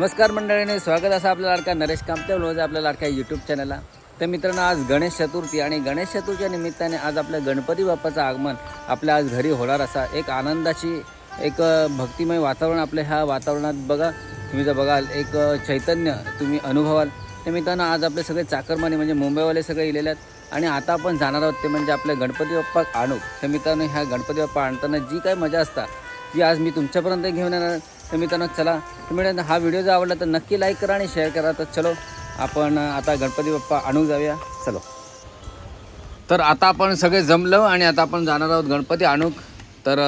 नमस्कार मंडळीने स्वागत असं आपल्या लाडका नरेश कामते रोज आपल्या लाडक्या यूट्यूब चॅनलला तर मित्रांनो आज गणेश चतुर्थी आणि गणेश चतुर्थीच्या निमित्ताने आज आपल्या गणपती बाप्पाचं आगमन आपल्या आज घरी होणार असा एक आनंदाची एक भक्तिमय वातावरण आपल्या ह्या वातावरणात बघा. तुम्ही जर बघाल एक चैतन्य तुम्ही अनुभवाल. तर मित्रांनो आज आपले सगळे चाकरमाने म्हणजे मुंबईवाले सगळे इलेले आहेत. आणि आता आपण जाणार आहोत ते म्हणजे आपल्या गणपती बाप्पा आणू. तर मित्रांनो ह्या गणपती बाप्पा आणताना जी काही मजा असता ती आज मी तुमच्यापर्यंत घेऊन येणार. तर मित्रांनो चला. तुम्ही हा व्हिडिओ जर आवडला तर नक्की लाईक करा आणि शेअर करा. तर चलो आपण आता गणपती बाप्पा आणू जाऊया. चलो. तर आता आपण सगळे जमलो आणि आता आपण जाणार आहोत गणपती आणूक. तर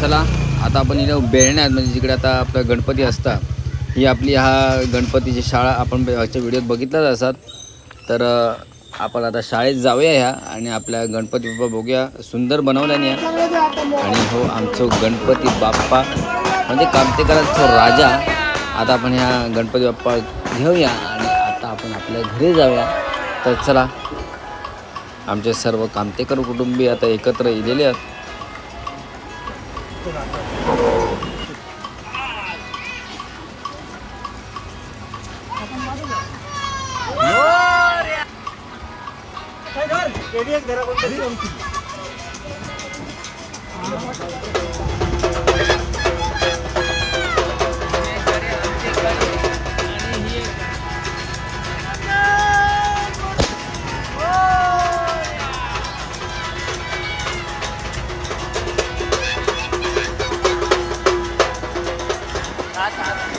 चला. आता आपण इथं बेळण्यात म्हणजे जिकडे आता आपलं गणपती असतात ही आपली हा गणपतीची शाळा आपण आजच्या व्हिडिओत बघितलाच असतात तर आपण आता शाळेत जाऊया ह्या आणि आपल्या गणपती बाप्पा बघूया. सुंदर बनवल्याने आणि हो आमचं गणपती बाप्पा. म्हणजे कामतेकरांचा राजा. आता आपण ह्या गणपती बाप्पा घेऊया आणि आता आपण आपल्या घरी जाऊया. तर चला आमचे सर्व कामतेकर कुटुंबीय आता एकत्र येलेले आहेत.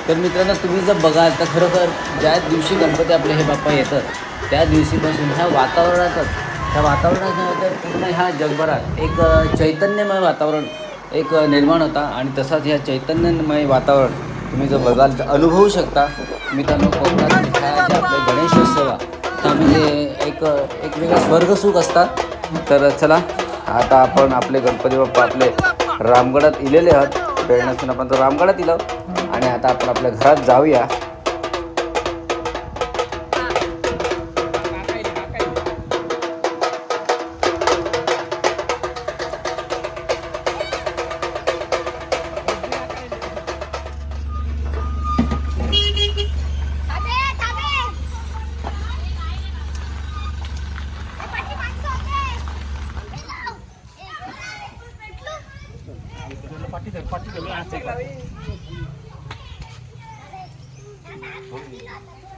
तर मित्रांनो तुम्ही जर बघाल तर खरोखर ज्या दिवशी गणपती आपले हे बाप्पा येतात त्या दिवशीपासून ह्या वातावरणातच त्या वातावरणात पूर्ण ह्या जगभरात एक चैतन्यमय वातावरण एक निर्माण होता आणि तसाच ह्या चैतन्यमय वातावरण तुम्ही जर बघाल तर अनुभवू शकता. मित्रांनो कोकणात ह्या ज्या आपल्या गणेशोत्सवा म्हणजे एक एक वेगळा स्वर्गसुख असतात. तर चला आता आपण आपले गणपती बाप्पा आपले रामगडात इलेले आहात. प्रेरणासून आपण तर रामगडात इलो. आता आपण आपल्या घरात जाऊया. पाठी थांबे पाठी माणसं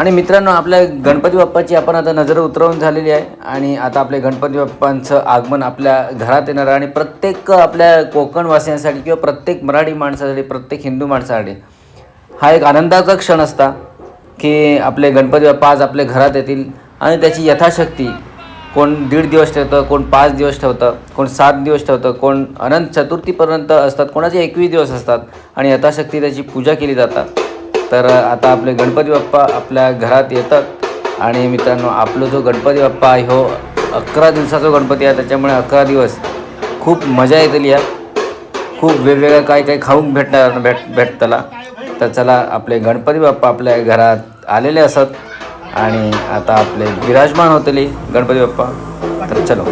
आणि मित्रांनो आपल्या गणपती बाप्पाची आपण आता नजर उतरवून झालेली आहे. आणि आता आपले गणपती बाप्पांचं आगमन आपल्या घरात येणार आहे. आणि प्रत्येक आपल्या कोकणवासियांसाठी किंवा प्रत्येक मराठी माणसासाठी प्रत्येक हिंदू माणसासाठी हा एक आनंदाचा क्षण असता की आपले गणपती बाप्पा आज आपल्या घरात येतील. आणि त्याची यथाशक्ती कोण दीड दिवस ठेवतं कोण पाच दिवस ठेवतं कोण सात दिवस ठेवतं कोण अनंत चतुर्थीपर्यंत असतात कोणाचे एकवीस दिवस असतात. आणि यथाशक्ती त्याची पूजा केली जातात. तर आता आपले गणपती बाप्पा आपल्या घरात येतात. आणि मित्रांनो आपलं जो गणपती बाप्पा आहे हो अकरा दिवसाचा गणपती आहे. त्याच्यामुळे अकरा दिवस खूप मजा येतली आहे खूप वेगवेगळं काही काही खाऊन भेटणार भेट भेटतला तर चला आपले गणपती बाप्पा आपल्या घरात आलेले असत. आणि आता आपले विराजमान होतले गणपती बाप्पा. तर चलो.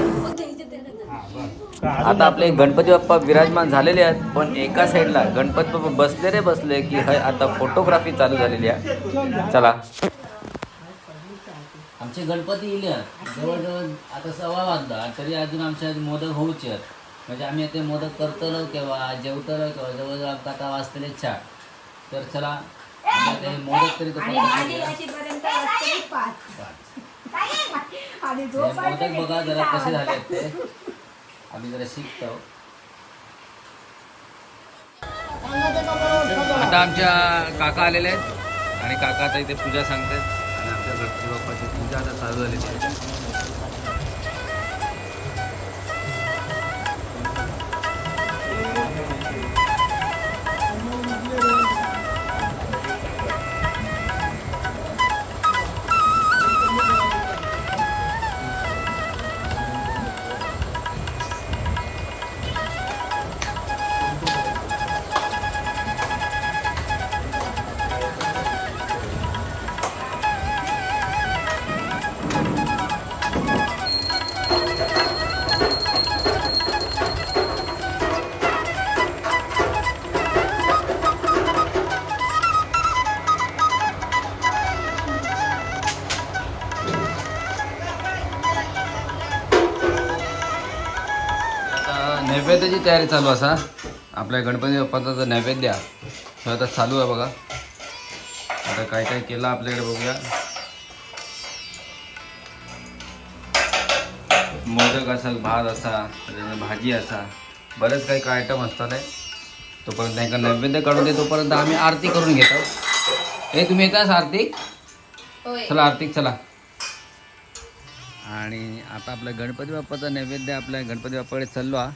आता आपले गणपती बाप्पा विराजमान झालेले आहेत पण एका साईडला गणपती बाप्पा बसले रे बसले की हय आता फोटोग्राफी चालू झालेली आहे. चला. आमचे गणपती इले जवळजवळ आता सव्वा वाजला तरी अजून आमच्या मोदक होऊचे आहेत. म्हणजे आम्ही आता मोदक करतलो केव्हा जेवतलो केव्हा जवळजवळ आमका आता वाजतले चार तर चला हे मोदक तरी तो पर्यंत वाजते पाच. आणि हे मोदक बघा जरा कसे झाले ते. आम्ही जरा शिकतो. आता आमच्या काका आलेले आहेत आणि काका आता इथे पूजा सांगतात आणि आमच्या गणपती बाप्पाची पूजा आता चालू झालेली आहे. नैवेद्याची तयारी चालू असा? आपल्या गणपती बाप्पाचा नैवेद्य. आहे, तो आता चालू आहे बघा. आता काय काय केलं आपल्याकडे बघूया. मोदक असा भात असा त्याच्यानंतर भाजी असा. बरेच काही काय आयटम असतात आहे तोपर्यंत त्यांना नैवेद्य काढून दे तोपर्यंत आम्ही आरती करून घेतो. ए तुम्ही येतास आरती चला आरती चला. आणि आता आपल्या गणपती बाप्पाचा नैवेद्य आपल्या गणपती बाप्पाकडे चाललो हा.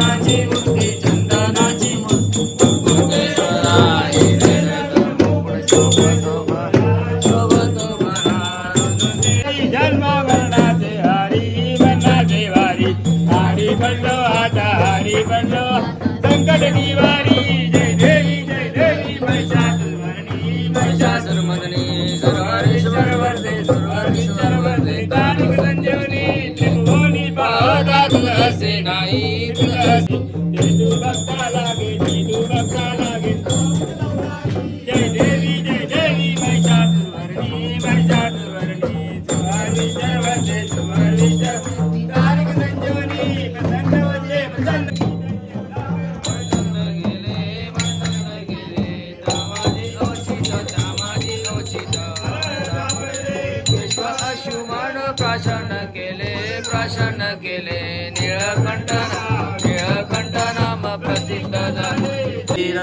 Fernandinho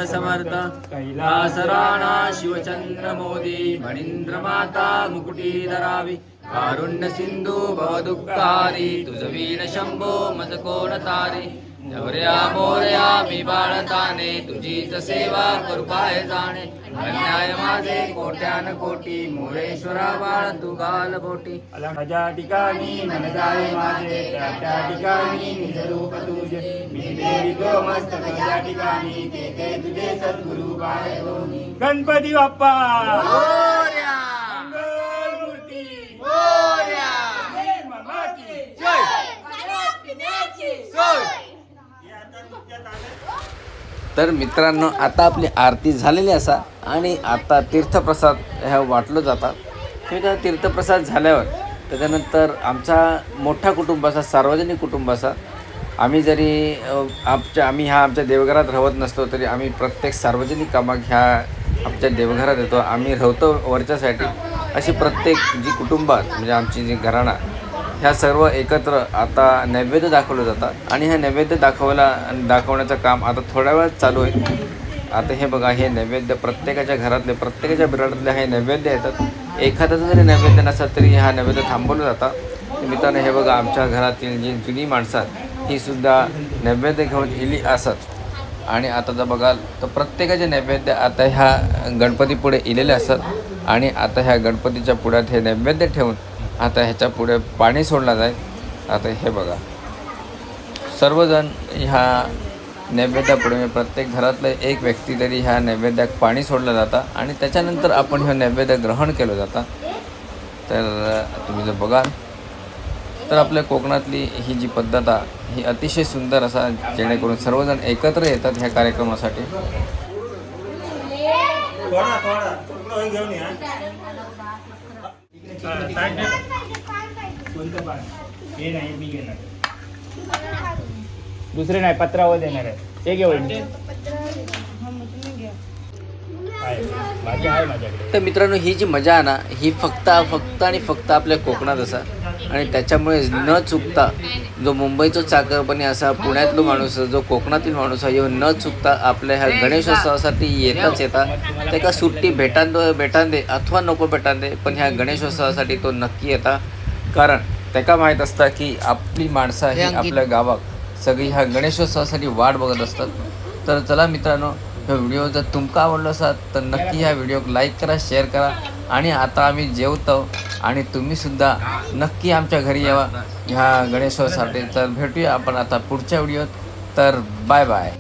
समर्थ कैलासराणा शिवचंद्र मोदी मणींद्र माता मुकुटी धरावी कारुण्य सिंधू भवदुःखारी तुझ वीण शंभो मज कोण तारी नवऱ्या मोरया मी बाळताने तुझीच सेवा करू काय जाणे? अन्याय माझे कोट्यान कोटी मोरेश्वरा बाळ तू गाल बोटी. माझ्या ठिकाणी मन जाय माझे त्या त्या ठिकाणी निज रूप तुझे मी देवी तो मस्तक त्या ठिकाणी ते ते तुझे सद्गुरु बाळे दोन्ही. गणपती बाप्पा जय मामाची हे आता नुकत्याच आलं. तर मित्रांनो आता आपली आरती झालेली असा आणि आता तीर्थप्रसाद ह्या वाटलं जातात. हे तीर्थप्रसाद झाल्यावर त्याच्यानंतर आमचा मोठा कुटुंब असा सार्वजनिक कुटुंब असा. आम्ही जरी आमच्या आम्ही ह्या आमच्या देवघरात राहत नसतो तरी आम्ही प्रत्येक सार्वजनिक कामात ह्या आमच्या देवघरात येतो. आम्ही राहतो वरच्यासाठी. अशी प्रत्येक जी कुटुंबात म्हणजे आमची जी घराणा ह्या सर्व एकत्र आता नैवेद्य दाखवलं जातात. आणि हे नैवेद्य दाखवायला दाखवण्याचं काम आता थोड्या वेळात चालू आहे. आता हे बघा हे नैवेद्य प्रत्येकाच्या घरातले प्रत्येकाच्या बिराडातले हे नैवेद्य येतात. एखाद्याचं जरी नैवेद्य नसतं तरी हा नैवेद्य थांबवलं जातं मित्रांनो हे बघा आमच्या घरातील जी जुनी माणसं आहेत ही सुद्धा नैवेद्य घेऊन इली असत. आणि आता जर बघाल तर प्रत्येकाचे नैवेद्य आता ह्या गणपतीपुढे इलेले असतात आणि आता ह्या गणपतीच्या पुढ्यात हे नैवेद्य ठेवून आता ह्याच्या पुढे पाणी सोडलं जाईल. आता हे बघा. सर्वजण ह्या नैवेद्यापुढे म्हणजे प्रत्येक घरातलं एक व्यक्ती तरी ह्या नैवेद्यात पाणी सोडलं जातं आणि त्याच्यानंतर आपण हे नैवेद्य ग्रहण केलं जातं. तर तुम्ही जर बघाल तर आपल्या कोकणातली ही जी पद्धत आहे ही अतिशय सुंदर असा जेणेकरून सर्वजण एकत्र येतात ह्या कार्यक्रमासाठी. थोडा थोडा. कोणतं पान? हे नाही मी घेणार. दुसरे नाही पत्रावर देणार आहे. ते घे वहिनी. आहे, भाजी आहे माझ्याकडे. तर मित्रांनो ही जी मजा आहे ना ही फक्त फक्त आणि फक्त आपल्या कोकणात असा. आणि त्याच्यामुळे न चुकता जो मुंबईचा चाकरपणी असा पुण्यातलो माणूस जो कोकणातील माणूस आहे ह्यो न चुकता आपल्या ह्या गणेशोत्सवासाठी येताच येतात त्याका सुट्टी भेटान भेटान दे अथवा नको भेटान दे पण ह्या गणेशोत्सवासाठी तो नक्की येता. कारण त्याका माहीत असता की आपली माणसं ही आपल्या गावात सगळी ह्या गणेशोत्सवासाठी वाट बघत असतात. तर चला मित्रांनो हा व्हिडिओ जर तुमका आवडलो असाल तर नक्की ह्या व्हिडिओक लाईक करा शेअर करा. आणि आता आम्ही जेवतो आणि तुम्ही सुद्धा नक्की आमच्या घरी यावा. ह्या गणेशोत्सवासाठी. तर भेटूया आपण आता पुढच्या व्हिडिओत तर बाय बाय